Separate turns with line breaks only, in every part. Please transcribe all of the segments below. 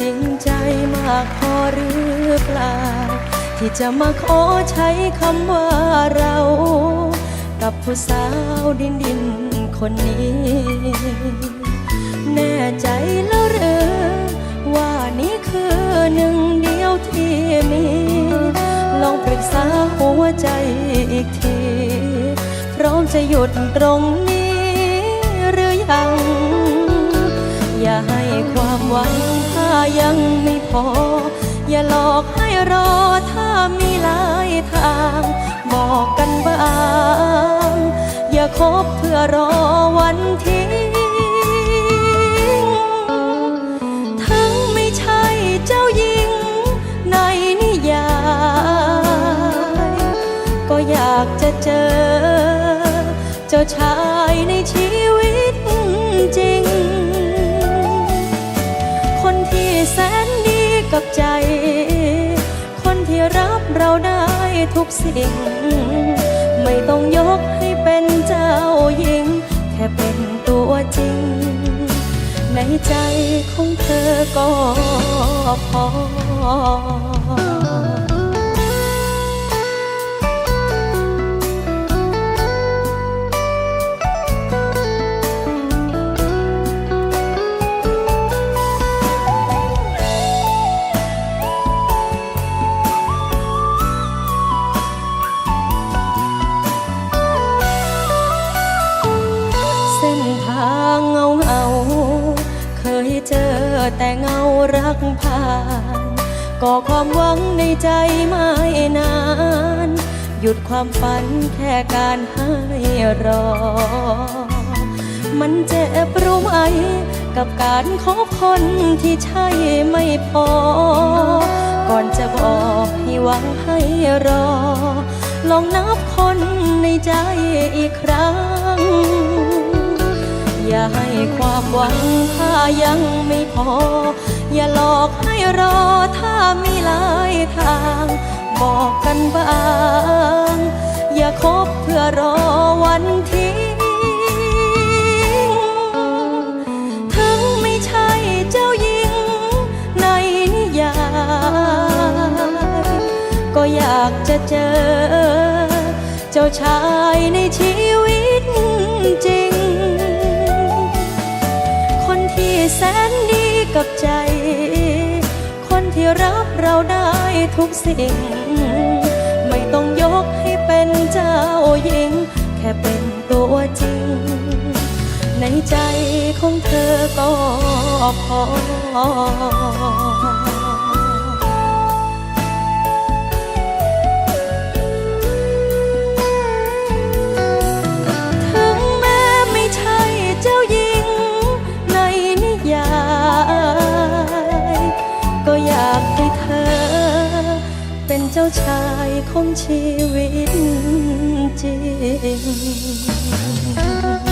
จริงใจมากพอหรือเปล่า ที่จะมาขอใช้คำว่าเรา กับผู้สาวดินดินคนนี้ แน่ใจแล้วหรือ ว่านี่คือหนึ่งเดียวที่มี ลองปรึกษาหัวใจอีกที พร้อมจะหยุดตรงนี้หรือยัง อย่าให้ความหวัง ยังไม่พอ อย่าหลอกให้รอถ้ามีหลายทาง บอกกันบ้าง อย่าคบเพื่อรอวันทิ้งทั้งไม่ใช่เจ้าหญิงในนิยาย ก็อยากจะเจอ เจ้าชายในชีวิต ใจ คนที่รับเราได้ทุกสิ่ง ไม่ต้องยกให้เป็นเจ้าหญิง แค่เป็นตัวจริง ในใจของเธอก็พอ อแต่เงารักผ่านก่อความหวังในใจไม่นาน หยุดความฝันแค่การให้รอ มันเจ็บรู้ไหมกับการคบคนที่ใช่ไม่พอ ก่อนจะบอกให้หวังให้รอ ลองนับคนในใจอีกครั้ง อย่าให้ความหวังถ้ายังไม่พอ อย่าหลอกให้รอถ้ามีหลายทาง บอกกันบ้าง อย่าคบเพื่อรอวันทิ้งถึงไม่ใช่เจ้าหญิงในนิยายก็อยากจะเจอ เจ้าชาย กับใจ คนที่รับเราได้ทุกสิ่ง ไม่ต้องยกให้เป็นเจ้าหญิง แค่เป็นตัวจริง ในใจของเธอก็พอ จ้าชายของชีวิตจริง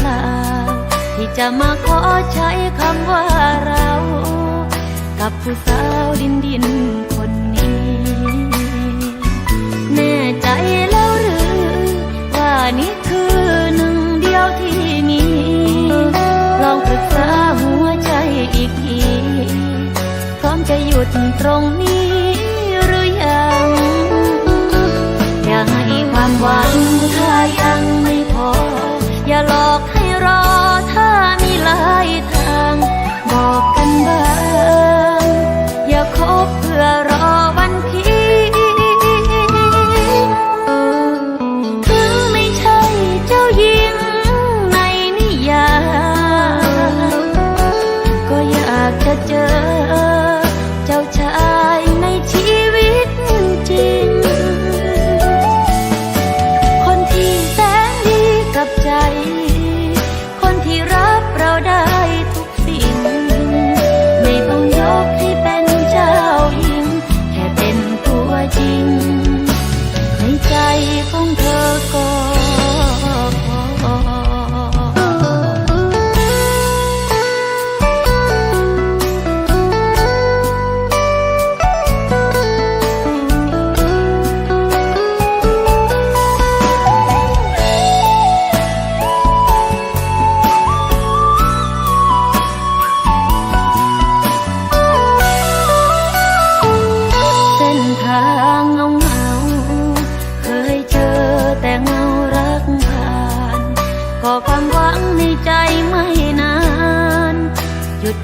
เปล่า ที่จะมาขอใช้คำว่าเรา กับผู้สาวดินดินคนนี้ แน่ใจแล้วหรือ ว่านี่คือหนึ่งเดียวที่มี ลองปรึกษาหัวใจอีกทีพร้อมจะหยุดตรงนี้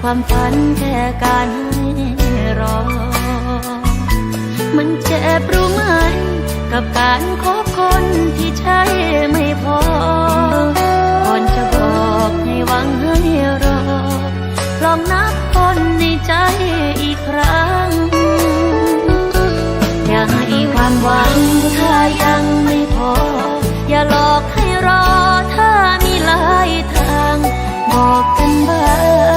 ความ
ฝันแค่การให้รอ มันเจ็บรู้ไหม กับการคบคนที่ใช่ไม่พอ ก่อนจะบอกให้หวังให้รอ ลองนับคนในใจอีกครั้ง อย่าให้ความหวังถ้ายังไม่พอ อย่าหลอกให้รอถ้ามีหลายทาง บอกกันบ้าง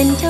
ก็อ